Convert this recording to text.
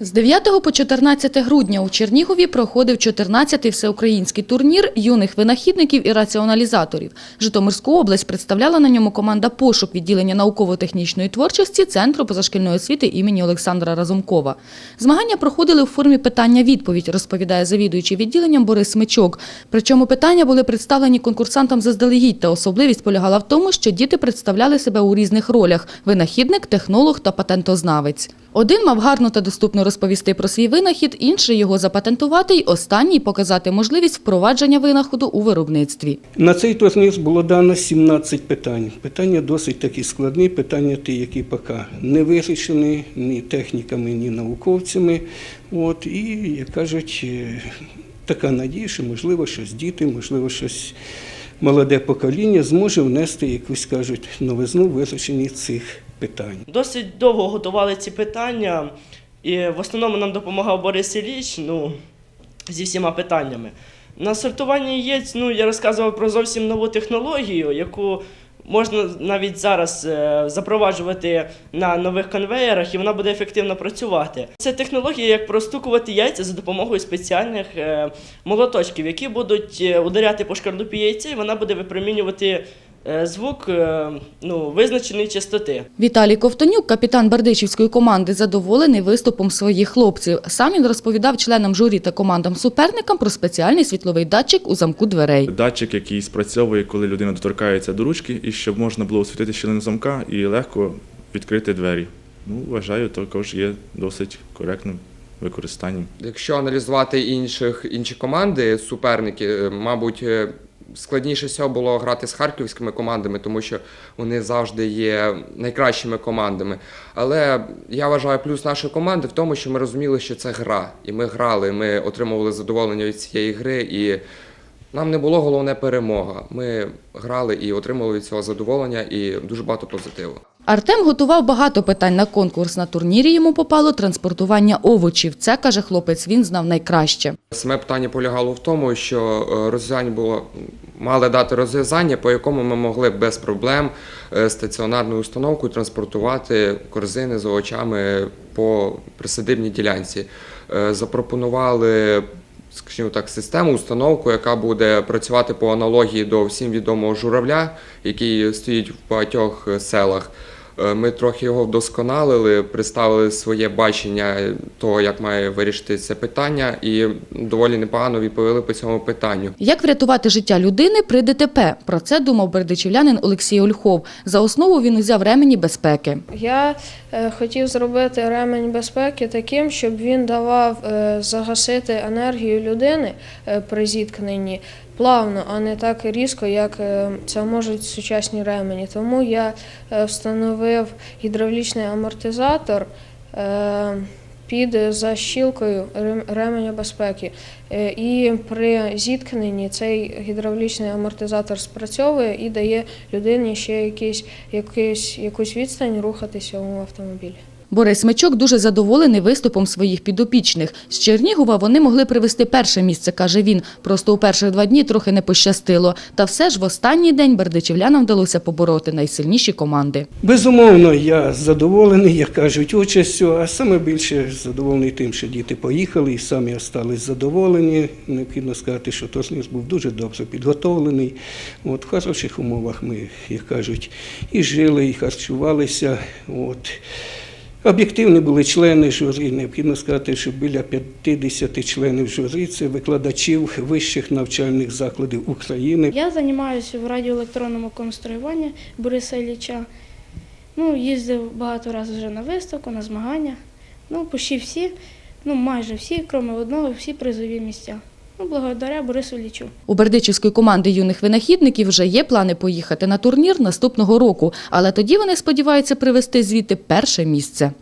З 9 по 14 грудня у Чернігові проходив 14-й всеукраїнський турнір юних винахідників і раціоналізаторів. Житомирську область представляла на ньому команда «Пошук» відділення науково-технічної творчості Центру позашкільної освіти імені Олександра Разумкова. Змагання проходили у формі питання-відповідь, розповідає завідуючий відділенням Борис Мичок. Причому питання були представлені конкурсантам заздалегідь, та особливість полягала в тому, що діти представляли себе у різних ролях – винахідник, технолог та патентознавець. Один мав гарно та розповісти про свій винахід, інший його запатентувати й останній показати можливість впровадження винаходу у виробництві. На цей турнір було дано 17 питань. Питання досить такі складні, питання ті, які поки не вирішені ні техніками, ні науковцями. От, і, як кажуть, е, така надія, що можливо щось діти, можливо, щось молоде покоління зможе внести якусь, кажуть, новизну в вирішенні цих питань. Досить довго готували ці питання, і в основному нам допомагав Борис Ілліч, ну, зі всіма питаннями. На сортуванні яєць, ну, я розказував про зовсім нову технологію, яку можна навіть зараз е, запроваджувати на нових конвеєрах, і вона буде ефективно працювати. Це технологія, як простукувати яйця за допомогою спеціальних е, молоточків, які будуть е, ударяти по шкарлупі яйця, і вона буде випромінювати звук е, ну, визначеної частоти. Віталій Ковтонюк, капітан Бердичівської команди, задоволений виступом своїх хлопців. Сам він розповідав членам журі та командам-суперникам про спеціальний світловий датчик у замку дверей. Датчик, який спрацьовує, коли людина доторкається до ручки, і щоб можна було освітити щілину замка і легко відкрити двері. Ну, вважаю, також є досить коректним використанням. Якщо аналізувати інших, інші команди, суперники, е, мабуть, е, складніше всього було грати з харківськими командами, тому що вони завжди є найкращими командами. Але я вважаю плюс нашої команди в тому, що ми розуміли, що це гра. І ми грали, ми отримували задоволення від цієї гри. І нам не було головне перемога. Ми грали і отримували від цього задоволення і дуже багато позитиву. Артем готував багато питань на конкурс. На турнірі йому попало транспортування овочів. Це, каже хлопець, він знав найкраще. Саме питання полягало в тому, що е, розв'язання було мали дати розв'язання, по якому ми могли без проблем е, стаціонарною установкою транспортувати корзини з овочами по присадибній ділянці. Е, Запропонували. Скажімо так, систему, установку, яка буде працювати по аналогії до всім відомого журавля, який стоїть в багатьох селах. Е, Ми трохи його вдосконалили, представили своє бачення того, як має вирішити це питання, і доволі непогано відповіли по цьому питанню. Як врятувати життя людини при ДТП? Про це думав бердичівлянин Олексій Ольхов. За основу він узяв ремені безпеки. Я е, хотів зробити ремень безпеки таким, щоб він давав е, загасити енергію людини при зіткненні плавно, а не так різко, як е, це можуть сучасні ремені. Тому я е, встановив гідравлічний амортизатор. е, Під защілкою рем- ременя безпеки. І при зіткненні цей гідравлічний амортизатор спрацьовує і дає людині ще якийсь, якийсь, якусь відстань рухатися у автомобілі. Борис Мичок дуже задоволений виступом своїх підопічних. З Чернігова вони могли привезти перше місце, каже він. Просто у перших два дні трохи не пощастило. Та все ж в останній день бердичівлянам вдалося побороти найсильніші команди. Безумовно, я задоволений, як кажуть, участю, а саме більше задоволений тим, що діти поїхали і самі остались задоволені. Необхідно сказати, що турнір був дуже добре підготовлений. От, в хороших умовах ми, як кажуть, і жили, і харчувалися. От. Об'єктивні були члени журі. Необхідно сказати, що біля 50 членів журі це викладачів вищих навчальних закладів України. Я займаюся в радіоелектронному конструюванні Бориса Ілліча. Ну, їздив багато разів вже на виставку, на змагання. Ну, почти всі, ну майже всі, крім одного, всі призові місця. Ну, благодаря Борису Лічу. У бердичівської команди юних винахідників вже є плани поїхати на турнір наступного року, але тоді вони сподіваються привезти звідти перше місце.